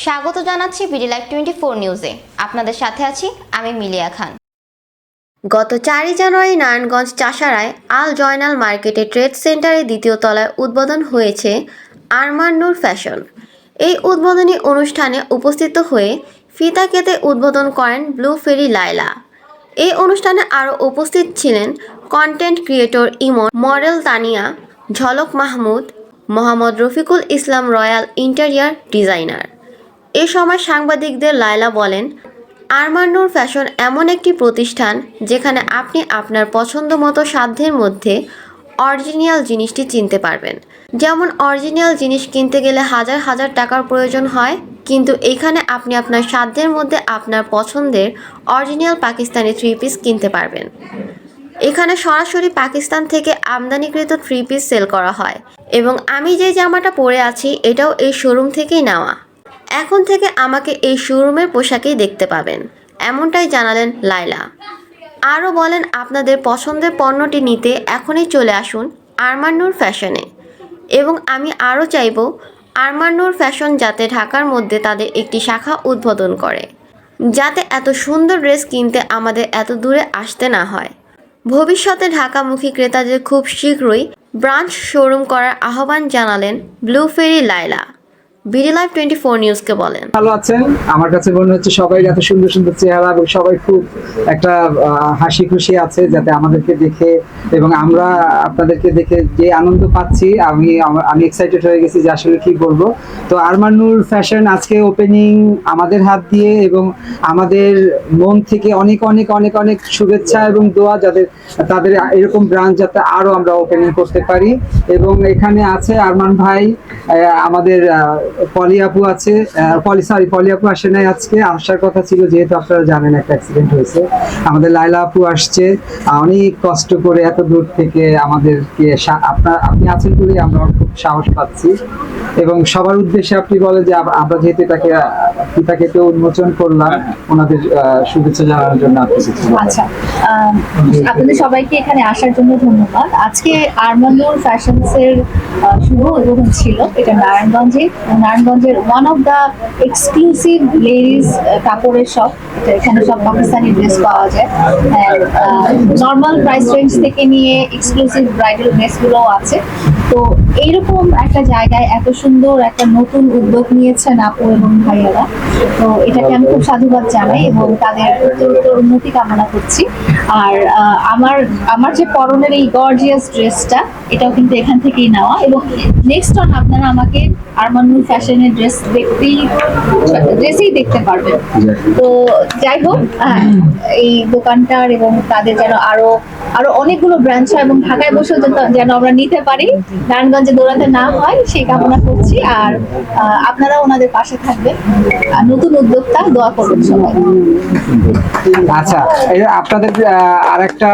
স্বাগত জানাচ্ছি BD live twenty four নিউজে। আপনাদের সাথে আছি আমি মিলিয়া খান। গত চারই জানুয়ারি নারায়ণগঞ্জ চাষারায় আল জয়নাল মার্কেটে ট্রেড সেন্টারের দ্বিতীয় তলায় উদ্বোধন হয়েছে আরমান ফ্যাশন। এই উদ্বোধনী অনুষ্ঠানে উপস্থিত হয়ে ফিতা কেতে উদ্বোধন করেন ব্লু ফেরি লায়লা। এই অনুষ্ঠানে আরও উপস্থিত ছিলেন content creator Emon, model Tania, Jhalak Mahmud, Mohammad Rafiqul Islam royal interior designer. এ সময় সাংবাদিকদের লায়লা বলেন আরমান্নুর ফ্যাশন এমন একটি প্রতিষ্ঠান যেখানে আপনি আপনার পছন্দ মতো সাধ্যের মধ্যে অরিজিনাল জিনিসটি চিনতে পারবেন। যেমন অরিজিনাল জিনিস কিনতে গেলে হাজার হাজার টাকার প্রয়োজন হয়, কিন্তু এখানে আপনি আপনার সাধ্যের মধ্যে আপনার পছন্দের অরিজিনাল পাকিস্তানি থ্রি পিস কিনতে পারবেন। এখানে সরাসরি পাকিস্তান থেকে আমদানিকৃত থ্রি পিস সেল করা হয় এবং আমি যে জামাটা পরে আছি, এটাও এই শোরুম থেকেই নেওয়া। এখন থেকে আমাকে এই শোরুমের পোশাকেই দেখতে পাবেন। এমনটাই জানালেন লাইলা আরও বলেন, আপনাদের পছন্দের পণ্যটি নিতে এখনই চলে আসুন আরমান্নুর ফ্যাশনে। এবং আমি আরও চাইব আরমান্নুর ফ্যাশন যাতে ঢাকার মধ্যে তাদের একটি শাখা উদ্বোধন করে, যাতে এত সুন্দর ড্রেস কিনতে আমাদের এত দূরে আসতে না হয়। ভবিষ্যতে ঢাকামুখী ক্রেতাদের খুব শীঘ্রই ব্রাঞ্চ শোরুম করার আহ্বান জানালেন Blue Fairy Laila BD live twenty four নিউজকে বলেন। ভালো আছেন? আমার কাছে মনে হচ্ছে সবাই এত সুন্দর সুন্দর চেহারা এবং সবাই খুব একটা হাসি খুশি আছে যাতে আমাদেরকে দেখে এবং আমরা আপনাদেরকে দেখে যে আনন্দ পাচ্ছি, আমি আমি এক্সাইটেড হয়ে গেছি যে আসলে কি বলব। তো আরমানুর ফ্যাশন আজকে ওপেনিং আমাদের হাত দিয়ে এবং আমাদের মন থেকে অনেক অনেক অনেক অনেক শুভেচ্ছা এবং দোয়া যাদের তাদের এরকম ব্রাঞ্চ যাতে আরও আমরা ওপেনিং করতে পারি। এবং এখানে আছে আরমান ভাই আমাদের পলি আপু আছে পলি সরি পলি আপু আসে নাই আজকে। আসার কথা ছিল যেহেতু আপনারা জানেন একটা অ্যাক্সিডেন্ট হয়েছে। আমাদের লাইলা আপু আসছে। অনেক কষ্ট করে এত দূর থেকে আমাদেরকে আপনার আপনি আছেন বলেই আমরা খুব সাহস পাচ্ছি। এবং সবার উদ্দেশ্যে আপনি বলেন যে আমরা যেহেতু আহ, পিতাকে তো উন্মোচন করলাম ওনাদের শুভেচ্ছা জানানোর জন্য। আচ্ছা আপনাদের সবাইকে এখানে আসার জন্য ধন্যবাদ। আজকে আরমানুর ফ্যাশনস এর শুভ উদ্বোধন ছিল। এটা নারায়ণগঞ্জে। নারায়ণগঞ্জের one of the exclusive ladies কাপড়ের শপ এখানে সব পাকিস্তানি ড্রেস পাওয়া যায়। নর্মাল প্রাইস রেঞ্জ থেকে নিয়ে এক্সক্লুসিভ ব্রাইডাল ড্রেসগুলোও আছে। তো এইরকম একটা জায়গায় এত সুন্দর একটা নতুন উদ্যোগ নিয়েছেন আপু এবং ভাইয়ারা। তো এটাকে আমি খুব সাধুবাদ জানাই এবং তাদের উত্তরোত্তর উন্নতি কামনা করছি। আর আমার আমার যে পরনের এই গর্জিয়াস ড্রেসটা এটাও কিন্তু এখান থেকেই নেওয়া এবং নেক্সট অন আপনারা আমাকে আরমানুল ফ্যাশনের ড্রেস দেখতেই ড্রেসেই দেখতে পারবেন। তো যাই হোক আহ, এই দোকানটার এবং তাদের যেন আরও আরও অনেকগুলো ব্রাঞ্চ হয় এবং ঢাকায় বসেও যেন- আমরা নিতে পারি। নারায়ণগঞ্জে দৌড়াতে না হয়, সেই কামনা করছি। আর আপনারা ওনাদের পাশে থাকবেন। আর নতুন উদ্যোক্তা, দোয়া করুন সবাই। আচ্ছা আপনাদের আর একটা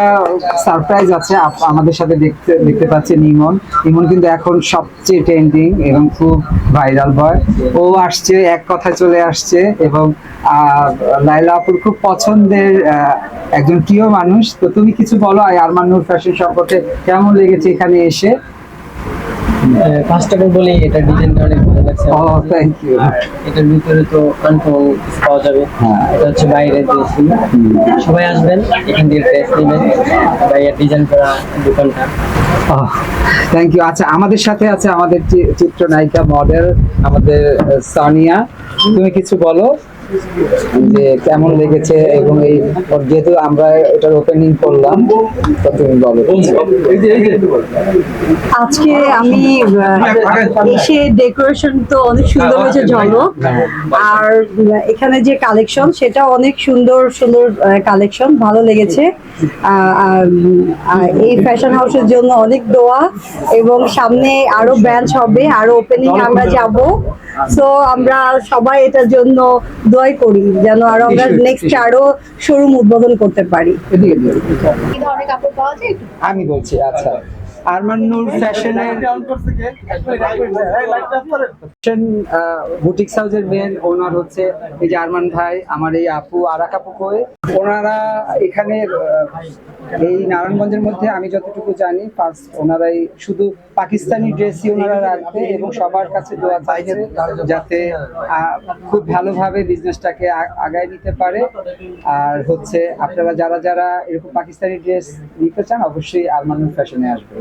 সারপ্রাইজ আছে আমাদের সাথে দেখতে দেখতে পাচ্ছেন ইমন ইমন কিন্তু এখন সবচেয়ে ট্রেন্ডিং এবং খুব ভাইরাল বয় ও আসছে, এক কথায় চলে আসছে এবং লাইলা আপুর খুব পছন্দের একজন প্রিয় মানুষ। তো তুমি কিছু বলো ফ্যাশন সম্পর্কে কেমন লেগেছে এখানে এসে? ফার্স্ট অফ অল বলি এটা ডিজাইনটা অনেক ভালো লাগছে। ও থ্যাংক ইউ এটার ভিতরে তো কনফার্ম পাওয়া যাবে। হ্যাঁ। এটা হচ্ছে বাইরের ড্রেস সবাই আসবেন এখান দিয়ে ড্রেস নেবেন। বাইরের ডিজাইন করা দোকানটা। থ্যাংক ইউ আচ্ছা আমাদের সাথে আছে আমাদের চিত্রনায়িকা মডেল আমাদের সানিয়া। তুমি কিছু বলো? যে কেমন লেগেছে এবং এই যেহেতু আমরা এটার ওপেনিং করলাম, তো তুমি বলো। আজকে আমি এসে ডেকোরেশন তো অনেক সুন্দর হয়েছে ঝলক আর এখানে যে কালেকশন সেটা অনেক সুন্দর সুন্দর কালেকশন ভালো লেগেছে। এই ফ্যাশন হাউসের জন্য অনেক দোয়া এবং সামনে আরও ব্রাঞ্চ হবে, আরও ওপেনিং আমরা যাব। সো আমরা সবাই এটার জন্য দোয়াই করি যেন আরও আমরা নেক্সট আরও শোরুম উদ্বোধন করতে পারি। এই ধরনের কাপড় পাওয়া যায়? আমি বলছি আচ্ছা। আরমান নূর ফ্যাশনের ফ্যাশন বুটিক হাউসের মেন ওনার হচ্ছে এই যে আরমান ভাই, আমার এই আপু আরাক আপু ওনারা এখানে এই নারায়ণগঞ্জের মধ্যে আমি যতটুকু জানি ফার্স্ট ওনারাই শুধু পাকিস্তানি ড্রেসই ওনারা রাখবে এবং সবার কাছে দোয়া চাইছে যাতে খুব ভালোভাবে বিজনেসটাকে আগায় নিতে পারে। আর হচ্ছে, আপনারা যারা যারা এরকম পাকিস্তানি ড্রেস নিতে চান, অবশ্যই আরমান ফ্যাশনে আসবেন।